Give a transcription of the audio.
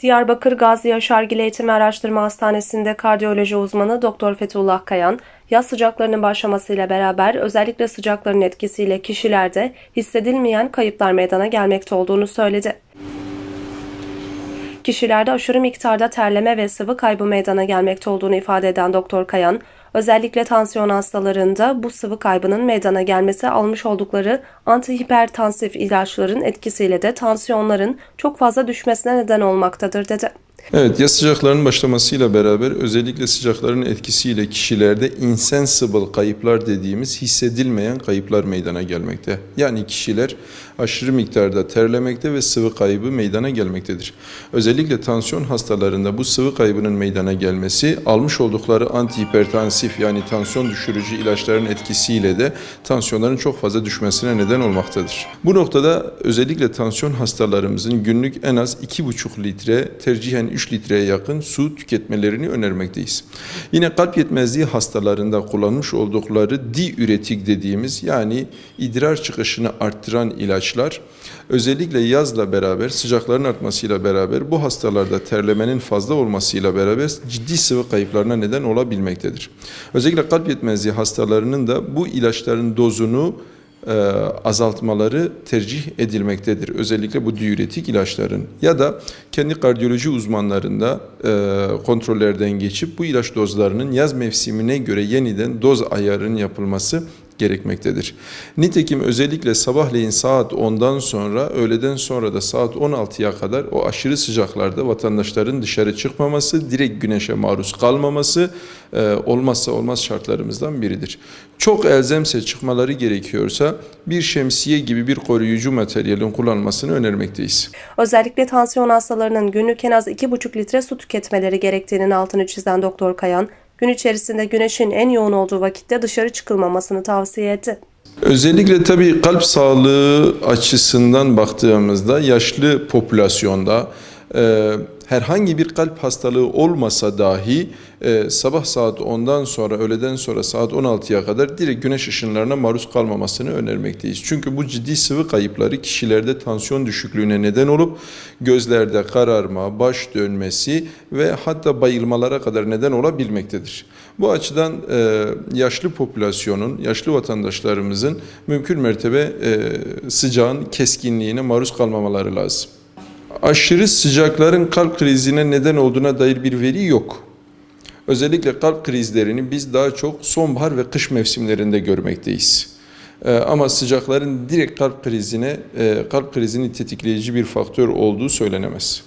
Diyarbakır Gazi Yaşargil Eğitim ve Araştırma Hastanesi'nde kardiyoloji uzmanı Doktor Fethullah Kayan, yaz sıcaklarının başlamasıyla beraber özellikle sıcakların etkisiyle kişilerde hissedilmeyen kayıplar meydana gelmekte olduğunu söyledi. Kişilerde aşırı miktarda terleme ve sıvı kaybı meydana gelmekte olduğunu ifade eden Doktor Kayan, özellikle tansiyon hastalarında bu sıvı kaybının meydana gelmesi almış oldukları antihipertansif ilaçların etkisiyle de tansiyonların çok fazla düşmesine neden olmaktadır dedi. Evet, yaz sıcaklarının başlamasıyla beraber özellikle sıcakların etkisiyle kişilerde insensible kayıplar dediğimiz hissedilmeyen kayıplar meydana gelmekte. Yani kişiler aşırı miktarda terlemekte ve sıvı kaybı meydana gelmektedir. Özellikle tansiyon hastalarında bu sıvı kaybının meydana gelmesi almış oldukları antihipertansif yani tansiyon düşürücü ilaçların etkisiyle de tansiyonların çok fazla düşmesine neden olmaktadır. Bu noktada özellikle tansiyon hastalarımızın günlük en az 2,5 litre tercihen 3 litreye yakın su tüketmelerini önermekteyiz. Yine kalp yetmezliği hastalarında kullanmış oldukları diüretik dediğimiz yani idrar çıkışını arttıran ilaçlar özellikle yazla beraber sıcakların artmasıyla beraber bu hastalarda terlemenin fazla olmasıyla beraber ciddi sıvı kayıplarına neden olabilmektedir. Özellikle kalp yetmezliği hastalarının da bu ilaçların dozunu e, azaltmaları tercih edilmektedir. Özellikle bu diüretik ilaçların ya da kendi kardiyoloji uzmanlarında e, kontrollerden geçip bu ilaç dozlarının yaz mevsimine göre yeniden doz ayarının yapılması gerekmektedir. Nitekim özellikle sabahleyin saat 10'dan sonra öğleden sonra da saat 16'ya kadar o aşırı sıcaklarda vatandaşların dışarı çıkmaması, direkt güneşe maruz kalmaması e, olmazsa olmaz şartlarımızdan biridir. Çok elzemse çıkmaları gerekiyorsa bir şemsiye gibi bir koruyucu materyalin kullanmasını önermekteyiz. Özellikle tansiyon hastalarının günlük en az 2,5 litre su tüketmeleri gerektiğinin altını çizen Doktor Kayan, gün içerisinde güneşin en yoğun olduğu vakitte dışarı çıkılmamasını tavsiye etti. Özellikle tabii kalp sağlığı açısından baktığımızda yaşlı popülasyonda e, herhangi bir kalp hastalığı olmasa dahi e, sabah saat 10'dan sonra öğleden sonra saat 16'ya kadar direkt güneş ışınlarına maruz kalmamasını önermekteyiz. Çünkü bu ciddi sıvı kayıpları kişilerde tansiyon düşüklüğüne neden olup gözlerde kararma, baş dönmesi ve hatta bayılmalara kadar neden olabilmektedir. Bu açıdan e, yaşlı popülasyonun, yaşlı vatandaşlarımızın mümkün mertebe e, sıcağın keskinliğine maruz kalmamaları lazım aşırı sıcakların kalp krizine neden olduğuna dair bir veri yok. Özellikle kalp krizlerini biz daha çok sonbahar ve kış mevsimlerinde görmekteyiz. Ee, ama sıcakların direkt kalp krizine, e, kalp krizini tetikleyici bir faktör olduğu söylenemez.